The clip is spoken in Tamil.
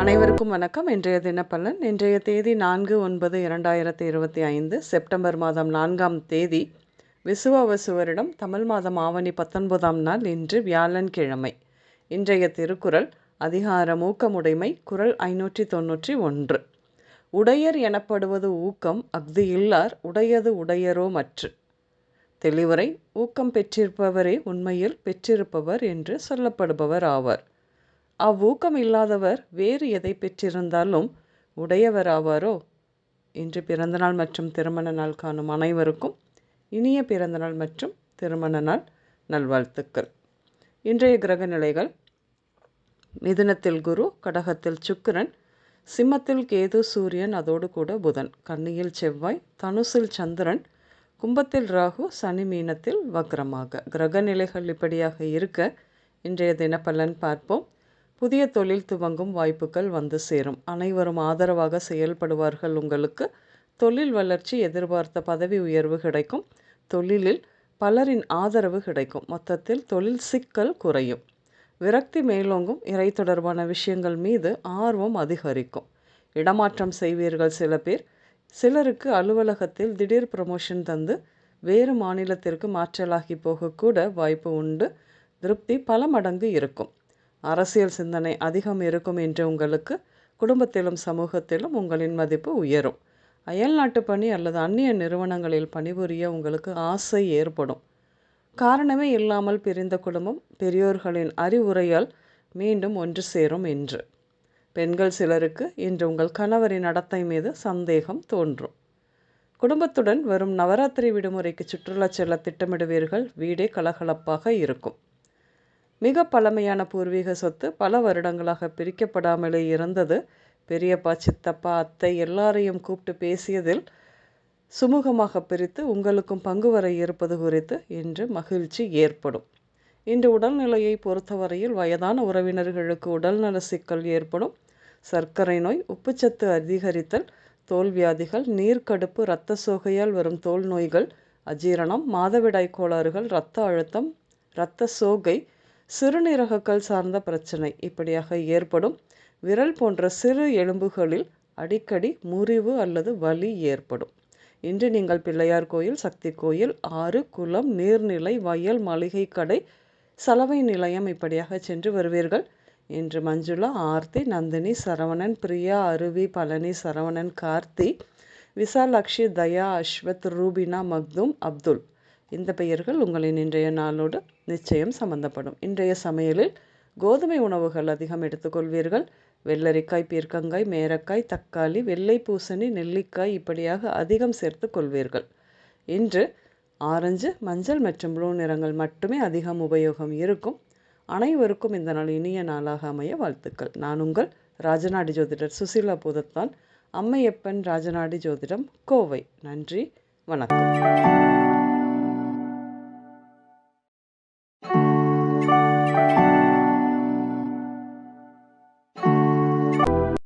அனைவருக்கும் வணக்கம். இன்றைய தினப்பலன் இன்றைய தேதி நான்கு ஒன்பது இரண்டாயிரத்தி இருபத்தி ஐந்து செப்டம்பர் மாதம் நான்காம் தேதி விசுவாவசு வருடம் தமிழ் மாதம் ஆவணி பத்தொன்பதாம் நாள் இன்று வியாழன்கிழமை. இன்றைய திருக்குறள் அதிகாரம் ஊக்கமுடைமை குரல் ஐநூற்றி தொன்னூற்றி ஒன்று. உடையர் எனப்படுவது ஊக்கம் அஃது இல்லார் உடையது உடையரோ மற்று. தெளிவுரை ஊக்கம் பெற்றிருப்பவரே உண்மையில் பெற்றிருப்பவர் என்று சொல்லப்படுபவர் ஆவார். அவ்வூக்கம் இல்லாதவர் வேறு எதை பெற்றிருந்தாலும் உடையவராவாரோ? இன்று பிறந்தநாள் மற்றும் திருமண நாள் காணும் அனைவருக்கும் இனிய பிறந்தநாள் மற்றும் திருமண நாள் நல்வாழ்த்துக்கள். இன்றைய கிரக நிலைகள். மிதுனத்தில் குரு கடகத்தில் சுக்கிரன் சிம்மத்தில் கேது சூரியன் அதோடு கூட புதன். கன்னியில் செவ்வாய் தனுசில் சந்திரன் கும்பத்தில் ராகு சனி மீனத்தில் வக்ரமாக. கிரக நிலைகள் இப்படியாக இருக்க இன்றைய தினப்பலன் பார்ப்போம். புதிய தொழில் துவங்கும் வாய்ப்புகள் வந்து சேரும். அனைவரும் ஆதரவாக செயல்படுவார்கள் உங்களுக்கு. தொழில் வளர்ச்சி எதிர்பார்த்த பதவி உயர்வு கிடைக்கும். தொழிலில் பலரின் ஆதரவு கிடைக்கும். மொத்தத்தில் தொழில் சிக்கல் குறையும். விரக்தி மேலோங்கும். இறை தொடர்பான விஷயங்கள் மீது ஆர்வம் அதிகரிக்கும். இடமாற்றம் செய்வீர்கள் சில பேர். சிலருக்கு அலுவலகத்தில் திடீர் ப்ரமோஷன் தந்து வேறு மாநிலத்திற்கு மாற்றலாகி போகக்கூட வாய்ப்பு உண்டு. திருப்தி பல மடங்கு இருக்கும். அரசியல் சிந்தனை அதிகம் இருக்கும் என்று உங்களுக்கு குடும்பத்திலும் சமூகத்திலும் உங்களின் மதிப்பு உயரும். அயல்நாட்டு பணி அல்லது அந்நிய நிறுவனங்களில் பணிபுரிய உங்களுக்கு ஆசை ஏற்படும். காரணமே இல்லாமல் பிரிந்த குடும்பம் பெரியோர்களின் அறிவுரையால் மீண்டும் ஒன்று சேரும் என்று. பெண்கள் சிலருக்கு இன்று உங்கள் கணவரின் நடத்தை மீது சந்தேகம் தோன்றும். குடும்பத்துடன் வரும் நவராத்திரி விடுமுறைக்கு சுற்றுலா செல்ல திட்டமிடுவீர்கள். வீடே கலகலப்பாக இருக்கும். மிக பழமையான பூர்வீக சொத்து பல வருடங்களாக பிரிக்கப்படாமலே இருந்தது. பெரியப்பா சித்தப்பா அத்தை எல்லாரையும் கூப்பிட்டு பேசியதில் சுமூகமாக பிரித்து உங்களுக்கும் பங்கு வர இருப்பது குறித்து இன்று மகிழ்ச்சி ஏற்படும். இன்று உடல்நிலையை பொறுத்தவரையில் வயதான உறவினர்களுக்கு உடல்நல சிக்கல் ஏற்படும். சர்க்கரை நோய் உப்புச்சத்து அதிகரித்தல் தோல்வியாதிகள் நீர்க்கடுப்பு இரத்த சோகையால் வரும் தோல் நோய்கள் அஜீரணம் மாதவிடாய் கோளாறுகள் இரத்த அழுத்தம் இரத்த சோகை சிறுநீரகங்கள் சார்ந்த பிரச்சனை இப்படியாக ஏற்படும். விரல் போன்ற சிறு எலும்புகளில் அடிக்கடி முறிவு அல்லது வலி ஏற்படும். இன்று நீங்கள் பிள்ளையார் கோயில் சக்தி கோயில் ஆறு குளம் நீர்நிலை வயல் மளிகை கடை சலவை நிலையம் இப்படியாக சென்று வருவீர்கள். இன்று மஞ்சுளா ஆர்த்தி நந்தினி சரவணன் பிரியா அருவி பழனி சரவணன் கார்த்தி விசாலக்ஷி தயா அஸ்வத் ரூபினா மக்தும் அப்துல். இந்த பெயர்கள் உங்களின் இன்றைய நாளோடு நிச்சயம் சம்பந்தப்படும். இன்றைய சமையலில் கோதுமை உணவுகள் அதிகம் எடுத்துக்கொள்வீர்கள். வெள்ளரிக்காய் பீர்க்கங்காய் மேரக்காய் தக்காளி வெள்ளை பூசணி நெல்லிக்காய் இப்படியாக அதிகம் சேர்த்து கொள்வீர்கள். இன்று ஆரஞ்சு மஞ்சள் மற்றும் ப்ளூ நிறங்கள் மட்டுமே அதிகம் உபயோகம் இருக்கும். அனைவருக்கும் இந்த நாள் இனிய நாளாக அமைய வாழ்த்துக்கள். நான் உங்கள் ராஜநாடி ஜோதிடர் சுசீலா பூதத்தான். அம்மையப்பன் ராஜநாடி ஜோதிடம் கோவை. நன்றி. வணக்கம்.